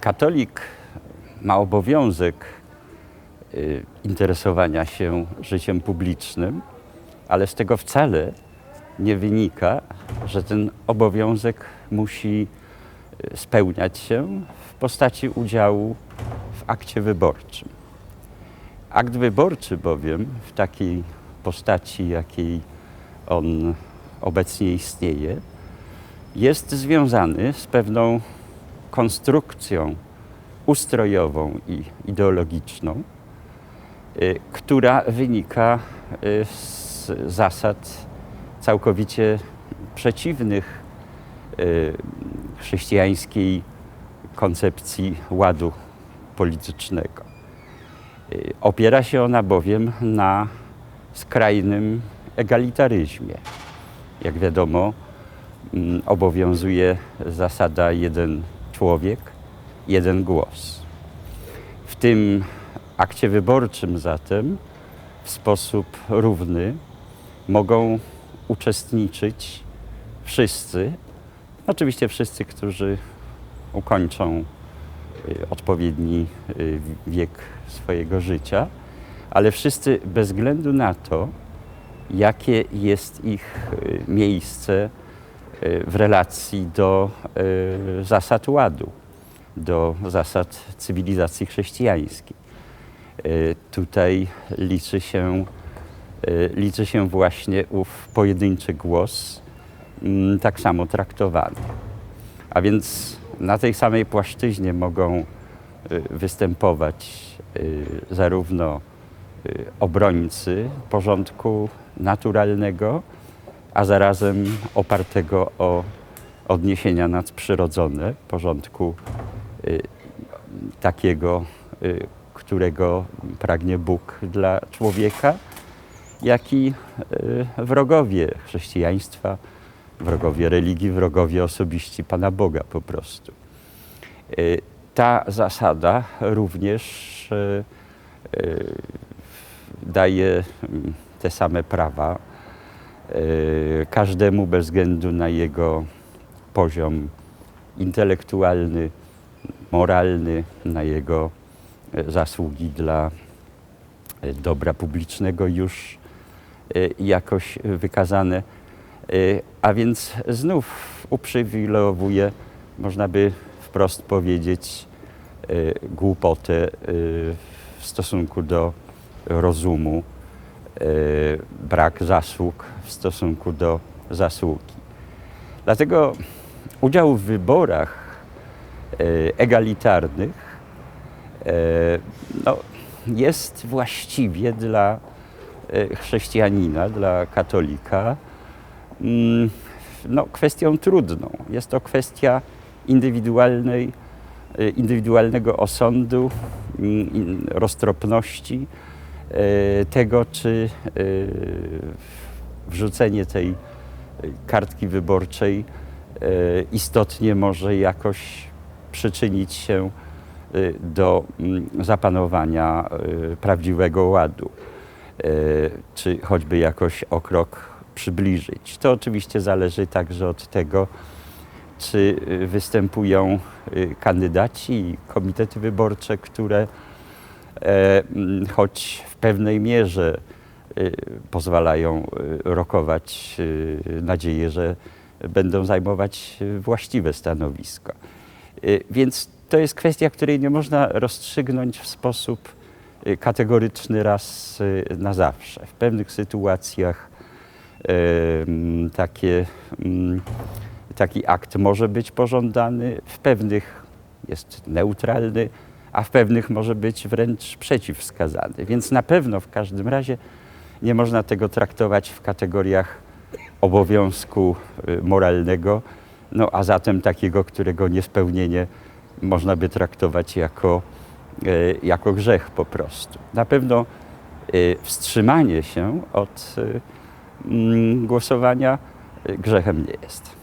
katolik ma obowiązek y, interesowania się życiem publicznym, ale z tego wcale nie wynika, że ten obowiązek musi y, spełniać się w postaci udziału w akcie wyborczym. Akt wyborczy bowiem w takiej postaci, jakiej on obecnie istnieje, jest związany z pewną konstrukcją ustrojową i ideologiczną, y, która wynika y, z zasad całkowicie przeciwnych y, chrześcijańskiej koncepcji ładu politycznego. Opiera się ona bowiem na skrajnym egalitaryzmie. Jak wiadomo, mm, obowiązuje zasada jeden człowiek, jeden głos. W tym akcie wyborczym zatem w sposób równy mogą uczestniczyć wszyscy, oczywiście wszyscy, którzy ukończą y, odpowiedni y, wiek swojego życia, ale wszyscy bez względu na to, jakie jest ich y, miejsce w relacji do y, zasad ładu, do zasad cywilizacji chrześcijańskiej. Y, Tutaj liczy się, y, liczy się właśnie ów pojedynczy głos, mm, tak samo traktowany. A więc na tej samej płaszczyźnie mogą y, występować y, zarówno y, obrońcy porządku naturalnego, a zarazem opartego o odniesienia nadprzyrodzone, porządku y, takiego, y, którego pragnie Bóg dla człowieka, jak i y, wrogowie chrześcijaństwa, wrogowie religii, wrogowie osobiści Pana Boga po prostu. Ta zasada również daje mm, te same prawa każdemu bez względu na jego poziom intelektualny, moralny, na jego y, zasługi dla y, dobra publicznego już y, jakoś wykazane. Y, A więc znów uprzywilejowuje, można by wprost powiedzieć, y, głupotę y, w stosunku do rozumu, y, brak zasług w stosunku do zasługi. Dlatego udział w wyborach y, egalitarnych y, no, jest właściwie dla y, chrześcijanina, dla katolika, mm, no, kwestią trudną. Jest to kwestia indywidualnej, y, indywidualnego osądu, mm, roztropności y, tego, czy y, wrzucenie tej kartki wyborczej y, istotnie może jakoś przyczynić się do mm, zapanowania prawdziwego ładu, czy choćby jakoś o krok przybliżyć. To oczywiście zależy także od tego, czy występują kandydaci i komitety wyborcze, które e, choć w pewnej mierze y, pozwalają y, rokować nadzieję, że będą zajmować właściwe stanowisko. Więc to jest kwestia, której nie można rozstrzygnąć w sposób kategoryczny raz na zawsze. W pewnych sytuacjach em, takie, mm, taki akt może być pożądany, w pewnych jest neutralny, a w pewnych może być wręcz przeciwwskazany. Więc na pewno w każdym razie nie można tego traktować w kategoriach obowiązku y, moralnego, no a zatem takiego, którego niespełnienie można by traktować jako, y, jako grzech po prostu. Na pewno y, wstrzymanie się od mm, głosowania grzechem nie jest.